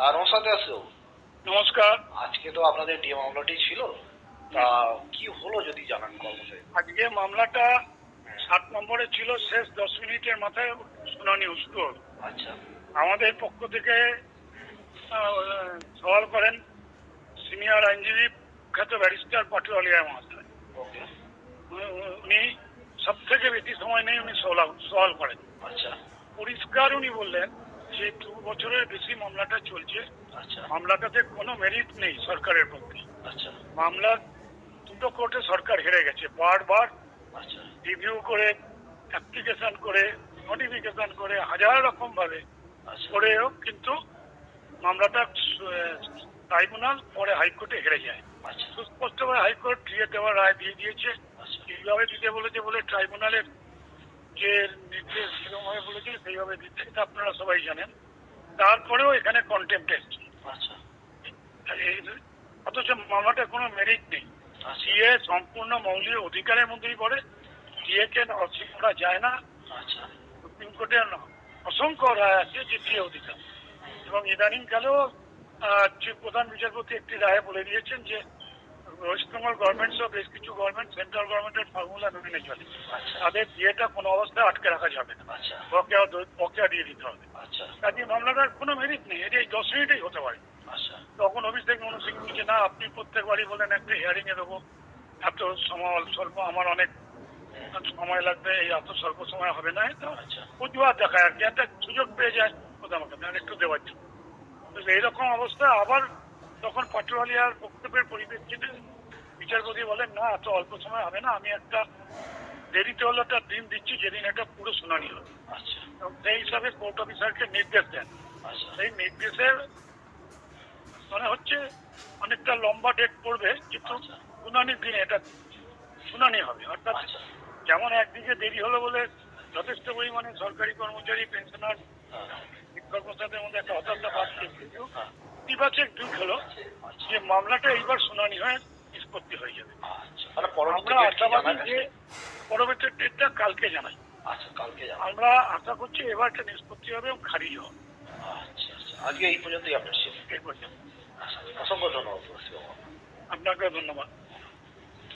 আর নমস্কার দাসবাবু নমস্কার। আজকে তো আপনাদের ডিএ মামলাটি ছিল। তা কি হলো যদি জানান কর্মচারী? আজকে মামলাটা সাত নম্বরে ছিল শেষ দশ মিনিটের মাথায় শুনানি শুরু আচ্ছা। আমাদের পক্ষ থেকে সওয়াল করেন সিনিয়র আইনজীবী খ্যাত ব্যারিস্টার পাটুয়ালিয়া মহাশয়। উনি- উনি সব থেকে বেশি সময় নেই উনি সওয়াল সওয়াল করেন। আচ্ছা। পরিষ্কার উনি বললেন যে দু বছরের বেশি মামলাটা চলছে আচ্ছা। মামলাটাতে কোনো মেরিট নেই সরকারের পক্ষে। আচ্ছা। মামলা দুটো কোর্টে সরকার হেরে গেছে বারবার আচ্ছা। রিভিউ করে অ্যাপ্লিকেশন করে নোটিফিকেশন করে হাজার রকম ভাবে আচ্ছা। করেও কিন্তু মামলাটা ট্রাইব্যুনাল পরে হাইকোর্টে হেরে যায়। আচ্ছা। সুস্পষ্টভাবে হাইকোর্ট দিয়ে দেওয়ার রায় দিয়ে দিয়েছে। আচ্ছা। এইভাবে দিতে বলেছে বলে ট্রাইব্যুনালের যে নির্দেশ সেরকমভাবে বলেছে সেইভাবে এটা আপনারা সবাই জানেন। তারপরেও এখানে কন্টেম্প এসছে। আচ্ছা। অথচ মামলাটার কোনো মেরিট নেই। আচ্ছা। সিএ সম্পূর্ণ মৌলিক অধিকারের মধ্যেই পড়ে। সিএ কে অস্বীকার করা যায় না। আচ্ছা। সুপ্রিম কোর্টের অসংখ্য রায় আছে যে সিএ অধিকার। এবং ইদানিং কালেও যে প্রধান বিচারপতি একটি রায়ে বলে দিয়েছেন যে ওয়েস্ট বেঙ্গল গভর্নমেন্ট সহ বেশ কিছু গভর্নমেন্ট সেন্ট্রাল গভর্নমেন্টের ফর্মুলা মেনে চলে। আচ্ছা। তাদের বিয়েটা কোনো অবস্থায় আটকে রাখা যাবে না। আচ্ছা। বকেয়া দ- বকেয়া দিয়ে দিতে হবে। আচ্ছা। কাজে মামলাটার কোনো মেরিট নেই। এটা এই দশ মিনিটেই হতে পারে। আচ্ছা। তখন অভিষেক মনু সিং বলছে না আপনি প্রত্যেকবারই বলেন একটা হিয়ারিং এ দেবো। এত সময় স্বল্প আমার অনেক সময় লাগবে এই এত স্বল্প সময় হবে না তো আচ্ছা। প্রতিবাদ দেখায় আর কি। একটা সুযোগ পেয়ে যায় কোথাও আমাকে আর একটু দেওয়ার জন্য। এইরকম অবস্থা আবার তখন পাটুয়ালিয়ার বক্তব্যের পরিপ্রেক্ষিতে বিচারপতি বলেন না এত অল্প সময় হবে না আমি একটা দেরিতে হলো একটা দিন দিচ্ছি যেদিন একটা পুরো শুনানি হবে। আচ্ছা। সেই হিসাবে কোর্ট অফিসারকে নির্দেশ দেন। আচ্ছা। সেই নির্দেশের মানে হচ্ছে অনেকটা লম্বা ডেট পড়বে কিন্তু আচ্ছা। শুনানির দিনে এটা শুনানি হবে। অর্থাৎ আচ্ছা। যেমন একদিকে দেরি হলো বলে যথেষ্ট পরিমাণে সরকারি কর্মচারী পেনশনার হ্যাঁ। শিক্ষক প্রসাদের মধ্যে একটা হতাশা পাচ্ছে কিন্তু হ্যাঁ। ইতিবাচক দিক হলো যে মামলাটা এইবার শুনানি হয়ে নিষ্পত্তি হয়ে যাবে। আচ্ছা আমরা আশাবাদী যে পরবর্তী ডেটটা কালকে জানাই। আচ্ছা কালকে আমরা আশা করছি এবার একটা নিষ্পত্তি হবে এবং খারিজ হবে। আচ্ছা আজকে এই পর্যন্তই আপনার ছিল এই পর্যন্ত। অসংখ্য ধন্যবাদ আপনাকে ধন্যবাদ।